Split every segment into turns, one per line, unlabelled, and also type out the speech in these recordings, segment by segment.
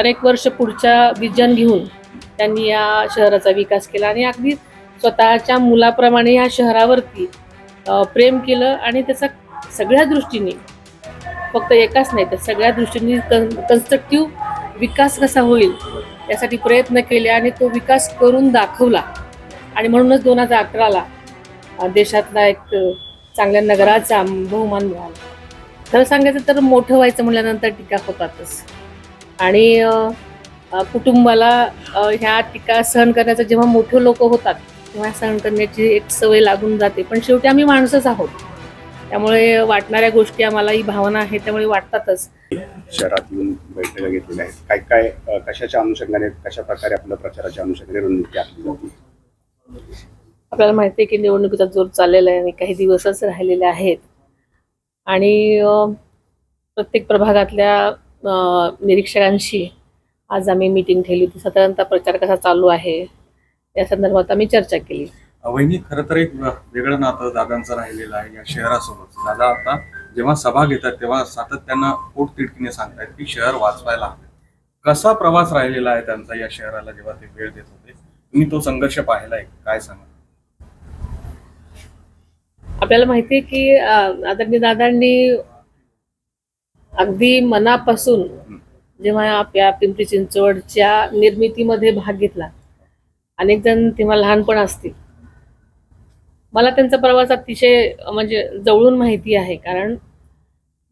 अनेक वर्ष पुढच्या विजन घेऊन त्यांनी या शहराचा विकास केला आणि अगदी स्वतःच्या मुलाप्रमाणे या शहरावरती प्रेम केलं आणि त्याचा सगळ्या दृष्टीने फक्त एकाच नाही तर सगळ्या दृष्टीने कन कन्स्ट्रक्टिव्ह विकास कसा होईल यासाठी प्रयत्न केले आणि तो विकास करून दाखवला. आणि म्हणूनच दोन हजार अकराला देशातला एक चांगल्या नगराचा बहुमान मिळाला. खरं सांगायचं तर मोठं व्हायचं म्हटल्यानंतर टीका होतातच. आणि कुटुंबाला ह्या टीका सहन करण्याचं जेव्हा मोठे लोक होतात तेव्हा सहन करण्याची एक सवय लागून जाते. पण शेवटी आम्ही माणसंच आहोत. त्यामुळे वाटणाऱ्या गोष्टी आम्हाला ही भावना आहे त्यामुळे वाटतातच.
शहरात येऊन बैठका घेतलेल्या आहेत. काय काय कशाच्या अनुषंगाने कशा प्रकारे आपल्या प्रचाराच्या अनुषंगाने रणनीती आखली जाते?
आपल्याला माहिती आहे की निवडणुकीचा जोर चाललेला आहे आणि काही दिवसच राहिलेले आहेत. आणि प्रत्येक प्रभागातल्या निरीक्षकांशी आज आम्ही मीटिंग ठेवली होती. साधारणतः प्रचार कसा चालू आहे? या संदर्भात आम्ही चर्चा केली.
वहिनी खरं तर एक वेगळं नातं दादांचं राहिलेलं आहे या शहरासोबत. दादा आता जेव्हा सभा घेतात तेव्हा सातत्यानं पोट तिडकीने सांगतायत की शहर वाचवायला हवे. कसा प्रवास राहिलेला आहे त्यांचा या शहराला जेव्हा ते वेळ देत होते? तुम्ही तो संघर्ष पाहिलाय काय सांगा
आपल्याला माहिती आहे की आदरणीय दादांनी अगदी मनापासून जेव्हा आपल्या पिंपरी चिंचवडच्या निर्मितीमध्ये भाग घेतला अनेक जण तेव्हा लहानपण असतील. मला त्यांचा प्रवास अतिशय म्हणजे जवळून माहिती आहे कारण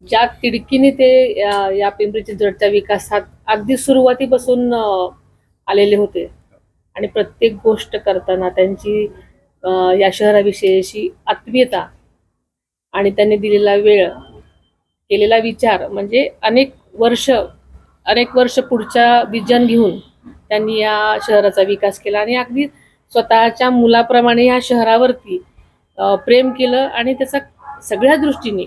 ज्या तिडकीने ते या या पिंपरी चिंचवडच्या विकासात अगदी सुरुवातीपासून आलेले होते. आणि प्रत्येक गोष्ट करताना त्यांची या शहराविषयीची आत्मीयता आणि त्यांनी दिलेला वेळ केलेला विचार म्हणजे अनेक वर्ष अनेक वर्ष पुढच्या विजन घेऊन त्यांनी या शहराचा विकास केला आणि अगदी स्वतःच्या मुलाप्रमाणे या शहरावरती प्रेम केलं आणि त्याचा सगळ्या दृष्टीने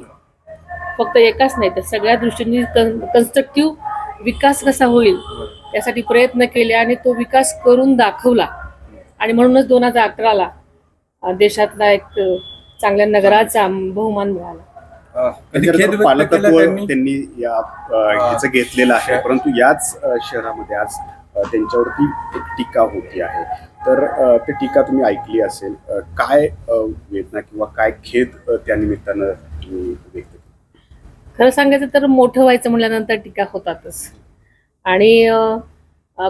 फक्त एकाच नाही तर सगळ्या दृष्टीने कन कन्स्ट्रक्टिव्ह विकास कसा होईल यासाठी प्रयत्न केले आणि तो विकास करून दाखवला. आणि म्हणूनच दोन हजार अकराला देशातला एक चांगल्या नगराचा बहुमान मिळाला.
पालकत्व
त्यांनी?
या ह्याचं घेतलेलं आहे. परंतु याच शहरामध्ये आज त्यांच्यावरती एक टीका होती आहे. तर ती टीका तुम्ही ऐकली असेल काय वेदना किंवा काय खेद त्या निमित्तानं तुम्ही व्यक्त केला?
खरं सांगायचं तर मोठं व्हायचं म्हटल्यानंतर टीका होतातच. आणि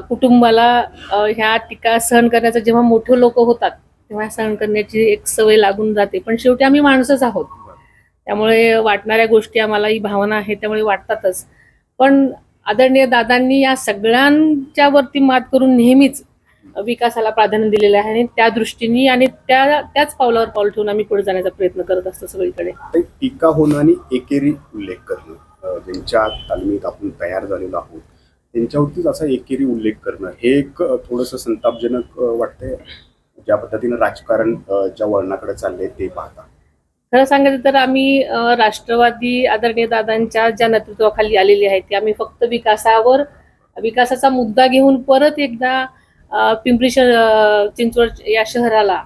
कुटुंबाला ह्या टीका सहन करण्याचं जेव्हा मोठे लोक होतात तेव्हा सहन करण्याची एक सवय लागून जाते. पण शेवटी आम्ही माणसंच आहोत. त्यामुळे वाटणाऱ्या गोष्टी आम्हाला ही भावना आहे त्यामुळे वाटतातच. पण आदरणीय दादांनी या सगळ्यांच्या वरती मात करून नेहमीच विकासाला प्राधान्य दिलेलं आहे आणि त्या दृष्टीने आणि त्या त्याच पावलावर पाऊल ठेवून आम्ही पुढे जाण्याचा प्रयत्न करत असतो सगळीकडे.
टीका होणं आणि एकेरी उल्लेख करणं ज्यांच्या तालमीत आपण तयार झालेलो आहोत त्यांच्यावरतीच असा एकेरी उल्लेख करणं हे एक थोडंसं संतापजनक वाटतंय. ज्या पद्धतीनं राजकारण ज्या वळणाकडे चाललंय ते पाहता.
खरं सांगायचं तर आम्ही राष्ट्रवादी आदरणीय दादांच्या ज्या नेतृत्वाखाली आलेली आहेत ती आम्ही फक्त विकासावर विकासाचा मुद्दा घेऊन परत एकदा पिंपरी शहर चिंचवड या शहराला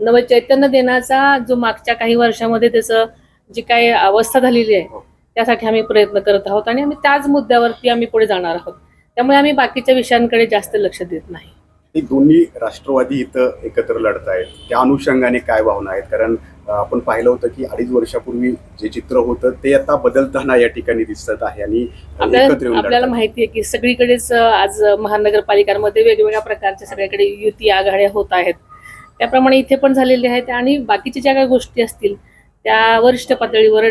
नवचैतन्य देण्याचा जो मागच्या काही वर्षामध्ये त्याचं जी काही अवस्था झालेली आहे त्यासाठी आम्ही प्रयत्न करत आहोत आणि आम्ही त्याच मुद्द्यावरती आम्ही पुढे जाणार आहोत. त्यामुळे आम्ही बाकीच्या विषयांकडे जास्त लक्ष देत नाही.
हे दोन्ही राष्ट्रवादी इथं एकत्र लढत आहेत. त्या अनुषंगाने काय भावना आहेत? कारण आपण पाहिलं होतं की अडीच वर्षापूर्वी जे चित्र होतं ते आता बदलताना या ठिकाणी दिसत आहे आणि
आपल्याला. माहिती आहे की सगळीकडेच आज महानगरपालिकांमध्ये वेगवेगळ्या प्रकारच्या सगळीकडे युती आघाड्या होत आहेत. त्याप्रमाणे इथे पण झालेले आहेत आणि बाकीच्या ज्या काही गोष्टी असतील त्या वरिष्ठ पातळीवर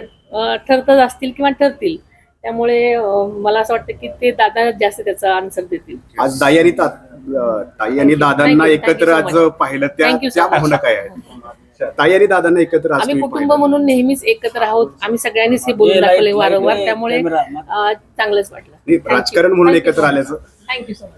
ठरतच असतील किंवा ठरतील. त्यामुळे मला असं वाटतं की ते दादा जास्त त्याचा आन्सर देतील.
आज दाई आणि ता- अ, ताई आणि
Thank you.
दादांना
Thank you. Thank
एकत्र
so
आज
much.
पाहिलं त्या
Thank you so
त्या
much.
भावना काय आहेत ताई आणि दादांना एकत्र आज
आम्ही
तुम्ही
कुटुंब
पाहिलं.
म्हणून नेहमीच एकत्र आहोत आम्ही सगळ्यांनीच हे बोलून दाखवले वारंवार त्यामुळे अ, चांगलंच वाटलं
नाही, राजकारण म्हणून एकत्र आल्याचं
थँक्यू सो मच